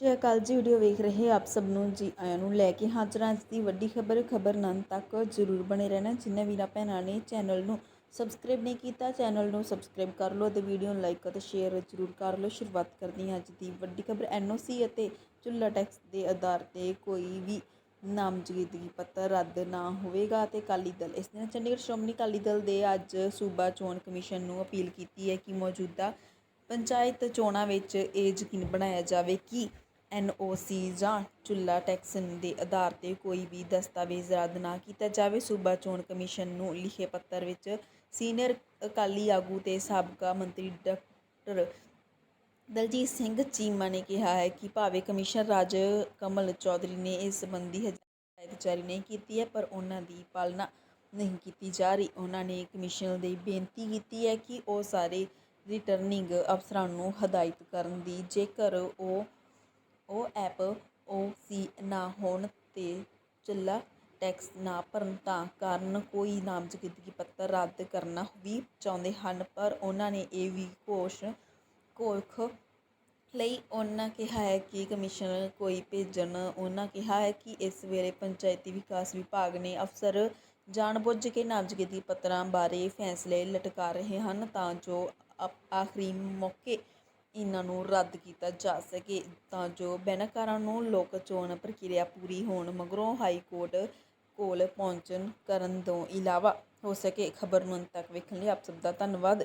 ਸਤਿ ਅਕਾਲ ਜੀ ਵੀਡੀਓ ਵੇਖ ਰਹੇ ਆਪ ਸਭ ਨੂੰ ਜੀ ਆਇਆਂ ਨੂੰ ਲੈ ਕੇ। ਹਾਜ਼ਰ ਹਾਂ ਅੱਜ ਦੀ ਵੱਡੀ ਖਬਰ ਖਬਰ ਨੰਨ ਤੱਕ ਜ਼ਰੂਰ ਬਣੇ ਰਹਿਣਾ। ਜਿੰਨੇ ਵੀਰਾਂ ਭੈਣਾਂ ਨੇ ਚੈਨਲ ਨੂੰ ਸਬਸਕ੍ਰਾਈਬ ਨਹੀਂ ਕੀਤਾ, ਚੈਨਲ ਨੂੰ ਸਬਸਕ੍ਰਾਈਬ ਕਰ ਲਓ ਅਤੇ ਵੀਡੀਓ ਨੂੰ ਲਾਈਕ ਅਤੇ ਸ਼ੇਅਰ ਜ਼ਰੂਰ ਕਰ ਲਓ। ਸ਼ੁਰੂਆਤ ਕਰਦੀ ਹਾਂ ਅੱਜ ਦੀ ਵੱਡੀ ਖਬਰ ਐਨਓਸੀ ਅਤੇ ਚੁੱਲ੍ਹਾ ਟੈਕਸ ਦੇ ਆਧਾਰ ਤੇ ਕੋਈ ਵੀ ਨਾਮਜ਼ਦਗੀ ਪੱਤਰ ਰੱਦ ਨਾ ਹੋਵੇਗਾ ਅਤੇ ਅਕਾਲੀ ਦਲ, ਇਸ ਦਿਨ ਚੰਡੀਗੜ੍ਹ ਸ਼੍ਰੋਮਣੀ ਅਕਾਲੀ ਦਲ ਦੇ ਅੱਜ ਸੂਬਾ ਚੋਣ ਕਮਿਸ਼ਨ ਨੂੰ ਅਪੀਲ ਕੀਤੀ ਹੈ ਕਿ ਮੌਜੂਦਾ ਪੰਚਾਇਤ ਚੋਣਾਂ ਵਿੱਚ ਇਹ ਯਕੀਨ ਬਣਾਇਆ ਜਾਵੇ ਕਿ ਐੱਨ ਓ ਸੀ ਜਾਂ ਚੁੱਲ੍ਹਾ ਟੈਕਸ ਦੇ ਆਧਾਰ ਤੇ ਕੋਈ ਵੀ ਦਸਤਾਵੇਜ਼ ਰੱਦ ਨਾ ਕੀਤਾ ਜਾਵੇ, ਸੂਬਾ ਚੋਣ ਕਮਿਸ਼ਨ ਨੂੰ ਲਿਖੇ ਪੱਤਰ ਵਿੱਚ ਸੀਨੀਅਰ ਅਕਾਲੀ ਆਗੂ ਤੇ ਸਾਬਕਾ ਮੰਤਰੀ ਡਾਕਟਰ ਦਲਜੀਤ ਸਿੰਘ ਚੀਮਾ ਨੇ ਕਿਹਾ ਹੈ ਕਿ ਭਾਵੇਂ ਕਮਿਸ਼ਨ ਰਾਜ ਕਮਲ ਚੌਧਰੀ ਨੇ ਇਸ ਸੰਬੰਧੀ ਹਦਾਇਤ ਜਾਰੀ ਨਹੀਂ ਕੀਤੀ ਹੈ, ਪਰ ਉਹਨਾਂ ਦੀ ਪਾਲਣਾ ਨਹੀਂ ਕੀਤੀ ਜਾ ਰਹੀ। ਉਹਨਾਂ ਨੇ ਕਮਿਸ਼ਨ ਦੀ ਬੇਨਤੀ ਕੀਤੀ ਹੈ ਕਿ ਉਹ ਸਾਰੇ ਰਿਟਰਨਿੰਗ ਅਫਸਰਾਂ ਨੂੰ ਹਦਾਇਤ ਕਰਨ ਦੀ ਜੇਕਰ ਉਹ ਉਹ ਐਪ ਓ ਸੀ ਨਾ ਹੋਣ ਅਤੇ ਚੁੱਲ੍ਹਾ ਟੈਕਸ ਨਾ ਭਰਨ ਤਾਂ ਕਾਰਨ ਕੋਈ ਨਾਮਜ਼ਦਗੀ ਪੱਤਰ ਰੱਦ ਕਰਨਾ ਵੀ ਚਾਹੁੰਦੇ ਹਨ, ਪਰ ਉਹਨਾਂ ਨੇ ਇਹ ਵੀ ਘੋਸ਼ ਘੋਖ ਲਈ। ਉਹਨਾਂ ਕਿਹਾ ਹੈ ਕਿ ਕਮਿਸ਼ਨ ਕੋਈ ਭੇਜਣ, ਉਹਨਾਂ ਕਿਹਾ ਹੈ ਕਿ ਇਸ ਵੇਲੇ ਪੰਚਾਇਤੀ ਵਿਕਾਸ ਵਿਭਾਗ ਨੇ ਅਫਸਰ ਜਾਣਬੁੱਝ ਕੇ ਨਾਮਜ਼ਦਗੀ ਪੱਤਰਾਂ ਬਾਰੇ ਫੈਸਲੇ ਲਟਕਾ ਰਹੇ ਹਨ ਤਾਂ ਜੋ ਆਪ- ਆਖਰੀ ਮੌਕੇ ਇਹਨਾਂ ਨੂੰ ਰੱਦ ਕੀਤਾ ਜਾ ਸਕੇ, ਤਾਂ ਜੋ ਬੈਨਕਾਰਾਂ ਨੂੰ ਲੋਕ ਚੋਣ ਪ੍ਰਕਿਰਿਆ ਪੂਰੀ ਹੋਣ ਮਗਰੋਂ ਹਾਈ ਕੋਰਟ ਕੋਲ ਪਹੁੰਚਣ ਕਰਨ ਤੋਂ ਇਲਾਵਾ ਹੋ ਸਕੇ। ਖਬਰ ਨੂੰ ਅੰਤ ਤੱਕ ਵੇਖਣ ਲਈ ਆਪ ਸਭ ਦਾ ਧੰਨਵਾਦ।